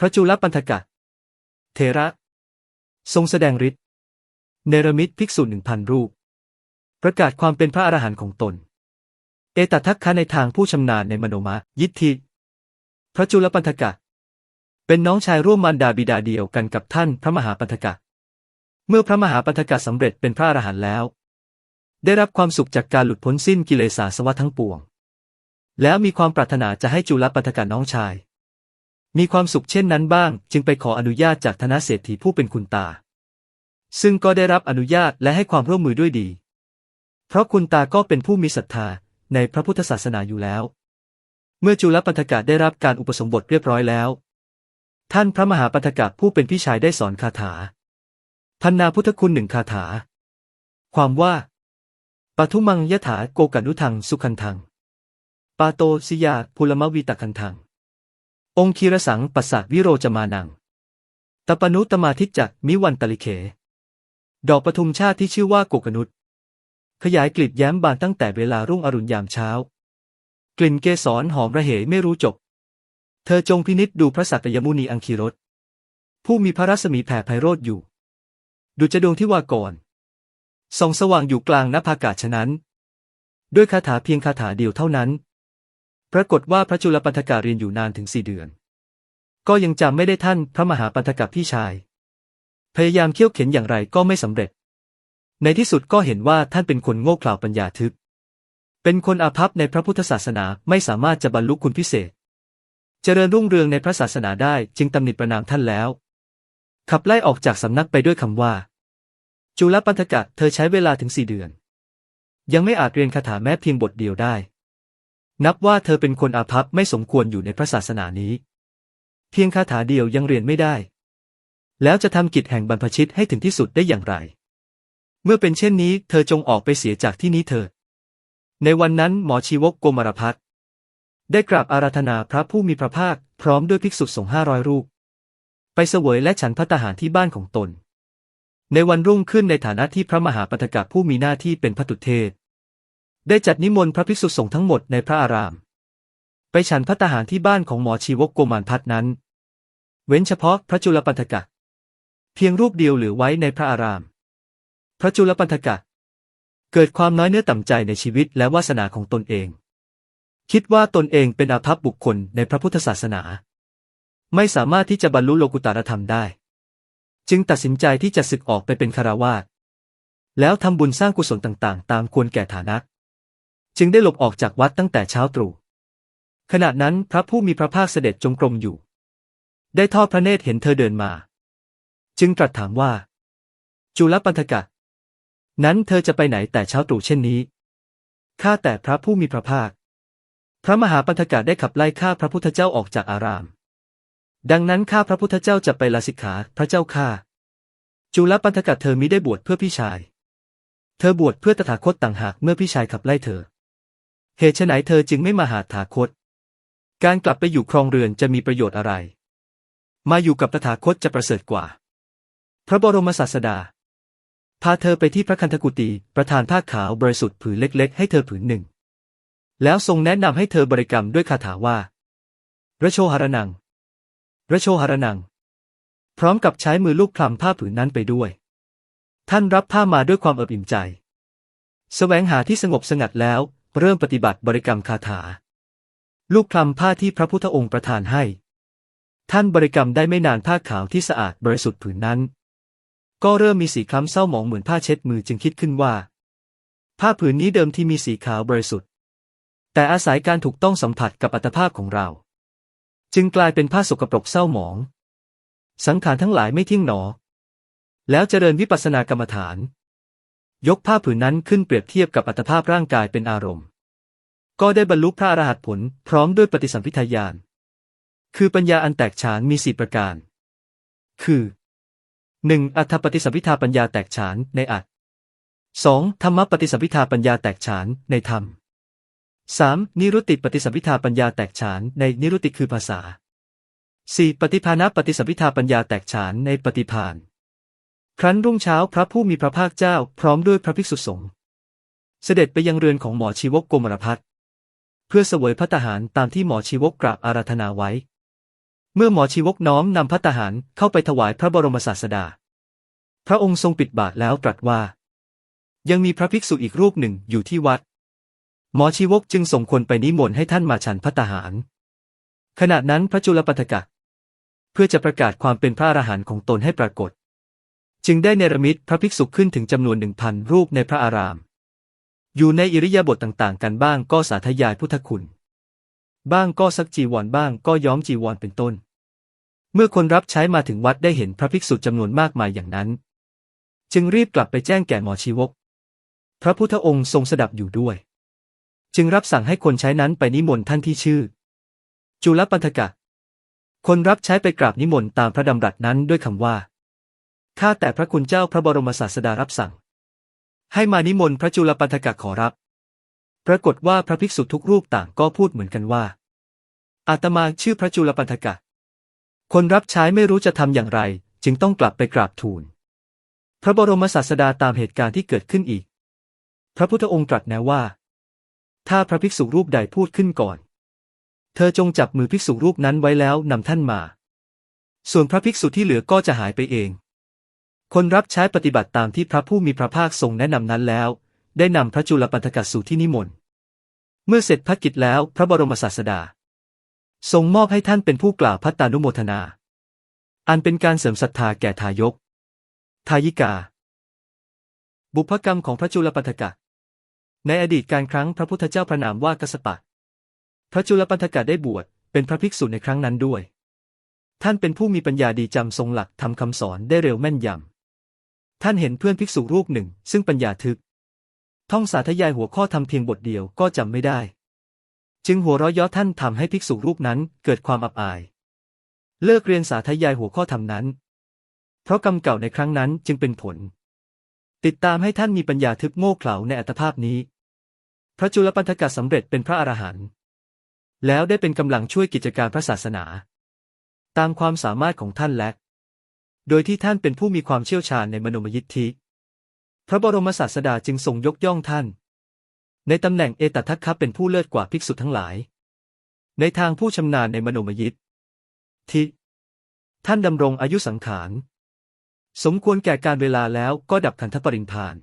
พระจุลปันธกะ เทระ ทรงแสดงฤทธิ์เนรมิตภิกษุหนึ่งพันรูป ประกาศความเป็นพระอรหันต์ของตน เอตทัคคะในทางผู้ชำนาญในมโนมะยิทธิ พระจุลปันธกะ เป็นน้องชายร่วมมารดาบิดาเดียวกันกับท่านพระมหาปันธกะ เมื่อพระมหาปันธกะสำเร็จเป็นพระอรหันต์แล้ว ได้รับความสุขจากการหลุดพ้นสิ้นกิเลสอาสวะทั้งปวง แล้วมีความปรารถนาจะให้จุลปันธกะน้องชาย มีความสุขเช่นนั้นบ้าง จึงไปขออนุญาตจากธนเศรษฐีผู้เป็นคุณตา ซึ่งก็ได้รับอนุญาตและให้ความร่วมมือด้วยดี เพราะคุณตาก็เป็นผู้มีศรัทธาในพระพุทธศาสนาอยู่แล้ว เมื่อจุลปันธกะได้รับการอุปสมบทเรียบร้อยแล้ว ท่านพระมหาปันธกะผู้เป็นพี่ชายได้สอนคาถาพันนาพุทธคุณหนึ่งคาถา ความว่าปทุมังยถาโกกันุทังสุขันทัง ปาโตสิยาภูลมวีตะคันทัง องคีรสังปัสสะวิโรจมานัง ตปนุตมาทิจจมิวันตลิเขดอกปทุมชาติที่ชื่อว่าโกกนุษขยายกลีบแย้มบานตั้งแต่เวลารุ่งอรุณยามเช้า กลิ่นเกสรหอมระเหยไม่รู้จบ เธอจงพินิษดูพระสักยมุนีอังคีรสผู้มีพระรัศมีแผ่ไพโรธอยู่ ดูจะดวงที่ว่าก่อนส่องสว่างอยู่กลางนภากาศฉะนั้น ด้วยคาถาเพียงคาถาเดียวเท่านั้น ปรากฏว่าพระจุลปันธกาเรียนอยู่นานถึงสี่เดือน ก็ยังจำไม่ได้ท่านพระมหาปันธกะพี่ชาย พยายามเคี่ยวเข็นอย่างไรก็ไม่สำเร็จ ในที่สุดก็เห็นว่าท่านเป็นคนโง่เขลาปัญญาทึบ เป็นคนอาภัพในพระพุทธศาสนาไม่สามารถจะบรรลุคุณพิเศษ เจริญรุ่งเรืองในพระศาสนาได้จึงตำหนิประนามท่านแล้ว ขับไล่ออกจากสำนักไปด้วยคำว่า จุลปันธกะเธอใช้เวลาถึงสี่เดือน ยังไม่อาจเรียนคาถาแม้เพียงบทเดียวได้ นับว่าเธอเป็นคนอาภัพไม่สมควรอยู่ในพระศาสนานี้ เพียงคาถาเดียวยังเรียนไม่ได้ แล้วจะทำกิจแห่งบรรพชิตให้ถึงที่สุดได้อย่างไร เมื่อเป็นเช่นนี้ เธอจงออกไปเสียจากที่นี้เถิดในวันนั้นหมอชีวกโกมารพัฒน์ได้กราบอาราธนาพระผู้มีพระภาค พร้อมด้วยภิกษุสงฆ์ห้าร้อยรูป ไปเสวยและฉันพัตตาหารที่บ้านของตน ในวันรุ่งขึ้นในฐานะที่พระมหาปัตกะผู้มีหน้าที่เป็นพระตุเทศ ได้จัดนิมนต์พระภิกษุสงฆ์ทั้งหมดในพระอาราม ไปฉันพัตตาหารที่บ้านของหมอชีวกโกมารพัฒน์นั้น เว้นเฉพาะพระจุลปันธกะ เพียงรูปเดียวเหลือไว้ในพระอาราม พระจุลปันธกะ เกิดความน้อยเนื้อต่ำใจในชีวิตและวาสนาของตนเอง คิดว่าตนเองเป็นอาภัพบุคคลในพระพุทธศาสนา ไม่สามารถที่จะบรรลุโลกุตารธรรมได้ จึงตัดสินใจที่จะศึกออกไปเป็นคารวาสแล้วทำบุญสร้างกุศลต่างๆ ตามควรแก่ฐานะ จึงได้หลบออกจากวัดตั้งแต่เช้าตรู่ขณะนั้นพระผู้มีพระภาคเสด็จจงกรมอยู่ ได้ทอดพระเนตรเห็นเธอเดินมา จึงตรัสถามว่า จุลปันธกะ นั้นเธอจะไปไหนแต่เช้าตรู่เช่นนี้ข้าแต่พระผู้มีพระภาค พระมหาปันธกะได้ขับไล่ข้าพระพุทธเจ้าออกจากอาราม ดังนั้นข้าพระพุทธเจ้าจะไปลาสิกขาพระเจ้าข้าจุลปันธกะเธอมิได้บวชเพื่อพี่ชาย เธอบวชเพื่อตถาคตต่างหากเมื่อพี่ชายขับไล่เธอ เหตุไฉนเธอจึงไม่มาหาถาคต การกลับไปอยู่ครองเรือนจะมีประโยชน์อะไร มาอยู่กับตถาคตจะประเสริฐกว่า พระบรมศาสดา พาเธอไปที่พระคันธกุตีประทานผ้าขาวบริสุทธิ์ผืนเล็กๆ ให้เธอผืนหนึ่ง แล้วทรงแนะนำให้เธอบริกรรมด้วยคาถาว่า ระโชหรนัง ระโชหรนัง พร้อมกับใช้มือลูบคลำผ้าผืนนั้นไปด้วย ท่านรับผ้ามาด้วยความเอิบอิ่มใจสแสวงหาที่สงบสงัดแล้ว เริ่มปฏิบัติบริกรรมคาถา ลูกคลำผ้าที่พระพุทธองค์ประทานให้ ท่านบริกรรมได้ไม่นานผ้าขาวที่สะอาดบริสุทธิ์ผืนนั้น ก็เริ่มมีสีคล้ำเศร้าหมองเหมือนผ้าเช็ดมือจึงคิดขึ้นว่า ผ้าผืนนี้เดิมที่มีสีขาวบริสุทธิ์ แต่อาศัยการถูกต้องสัมผัสกับอัตภาพของเรา จึงกลายเป็นผ้าสกปรกเศร้าหมอง สังขารทั้งหลายไม่เที่ยงหนอ แล้วเจริญวิปัสสนากรรมฐานยกผ้าผืนนั้นขึ้นเปรียบเทียบกับอัตภาพร่างกายเป็นอารมณ์ ก็ได้บรรลุพระอรหัตผล พร้อมด้วยปฏิสัมพิทายาน คือปัญญาอันแตกฉานมีสี่ประการ คือ 1. อัฏฐปฏิสัมพิทาปัญญาแตกฉานในอัต 2. ธรรมปฏิสัมพิทาปัญญาแตกฉานในธรรม 3. นิรุตติปฏิสัมพิทาปัญญาแตกฉานในนิรุตติคือภาษา 4. ปฏิภาณปฏิสัมพิทาปัญญาแตกฉานในปฏิภาณ ครั้นรุ่งเช้าพระผู้มีพระภาคเจ้าพร้อมด้วยพระภิกษุสงฆ์เสด็จไปยังเรือนของหมอชีวกโกมารพัฒ เพื่อเสวยพระตหารตามที่หมอชีวกกราบอาราธนาไว้ เมื่อหมอชีวกน้อมนำพัตตาหารเข้าไปถวายพระบรมศาสดา พระองค์ทรงปิดบาทแล้วตรัสว่า ยังมีพระภิกษุอีกรูปหนึ่งอยู่ที่วัด หมอชีวกจึงส่งคนไปนิมนต์ให้ท่านมาฉันพัตตาหาร ขณะนั้นพระจุลปัฏกะ เพื่อจะประกาศความเป็นพระอรหันต์ของตนให้ปรากฏ จึงได้เนรมิตพระภิกษุขึ้นถึงจำนวนหนึ่งพันรูปในพระอาราม อยู่ในอิริยาบถต่างๆ กันบ้างก็สาธยายพุทธคุณ บ้างก็ซักจีวรบ้างก็ย้อมจีวรเป็นต้น เมื่อคนรับใช้มาถึงวัดได้เห็นพระภิกษุจำนวนมากมายอย่างนั้น จึงรีบกลับไปแจ้งแก่หมอชีวก พระพุทธองค์ทรงสดับอยู่ด้วย จึงรับสั่งให้คนใช้นั้นไปนิมนต์ท่านที่ชื่อ จุลปันธกะ คนรับใช้ไปกราบนิมนต์ตามพระดำรัสนั้นด้วยคำว่าข้าแต่พระคุณเจ้าพระบรมศาสดารับสั่ง ให้มานิมนต์พระจุลปันธกะขอรับ ปรากฏว่าพระภิกษุทุกรูปต่างก็พูดเหมือนกันว่า อาตมาชื่อพระจุลปันธกะ คนรับใช้ไม่รู้จะทำอย่างไร จึงต้องกลับไปกราบทูล พระบรมศาสดาตามเหตุการณ์ที่เกิดขึ้นอีก พระพุทธองค์ตรัสแนะว่า ถ้าพระภิกษุรูปใดพูดขึ้นก่อน เธอจงจับมือภิกษุรูปนั้นไว้แล้วนำท่านมา ส่วนพระภิกษุที่เหลือก็จะหายไปเอง คนรับใช้ปฏิบัติตามที่พระผู้มีพระภาคทรงแนะนำนั้นแล้ว ได้นำพระจุลปันธกสสู่ที่นิมนต์ เมื่อเสร็จพักกิจแล้วพระบรมศาสดา ทรงมอบให้ท่านเป็นผู้กล่าวพัตตานุโมทนา อันเป็นการเสริมศรัทธาแก่ทายก ทายิกา บุพกรรมของพระจุลปันธกะ ในอดีตการครั้งพระพุทธเจ้าพระนามว่ากัสสปะ พระจุลปันธกะได้บวชเป็นพระภิกษุในครั้งนั้นด้วยท่านเป็นผู้มีปัญญาดีจำทรงหลักทำคำสอนได้เร็วแม่นยำ ท่านเห็นเพื่อนภิกษุรูปหนึ่ง ซึ่งปัญญาทึก ท่องสาธยายหัวข้อทำเพียงบทเดียวก็จำไม่ได้ จึงหัวเราะเย้อท่านทำให้ภิกษุรูปนั้นเกิดความอับอาย เลิกเรียนสาธยายหัวข้อธรรมนั้น เพราะกรรมเก่าในครั้งนั้นจึงเป็นผล ติดตามให้ท่านมีปัญญาทึบโง่เขลาในอัตภาพนี้ พระจุลปันธกะสำเร็จเป็นพระอรหันต์แล้วได้เป็นกำลังช่วยกิจการพระศาสนา ตามความสามารถของท่านและ โดยที่ท่านเป็นผู้มีความเชี่ยวชาญในมโนมยิทธิ พระบรมศาสดาจึงทรงยกย่องท่าน ในตำแหน่งเอตทัคคะเป็นผู้เลิศกว่าภิกษุทั้งหลาย ในทางผู้ชำนาญในมโนมยิทธิ ท่านดำรงอายุสังขาร สมควรแก่การเวลาแล้วก็ดับขันธปรินิพพาน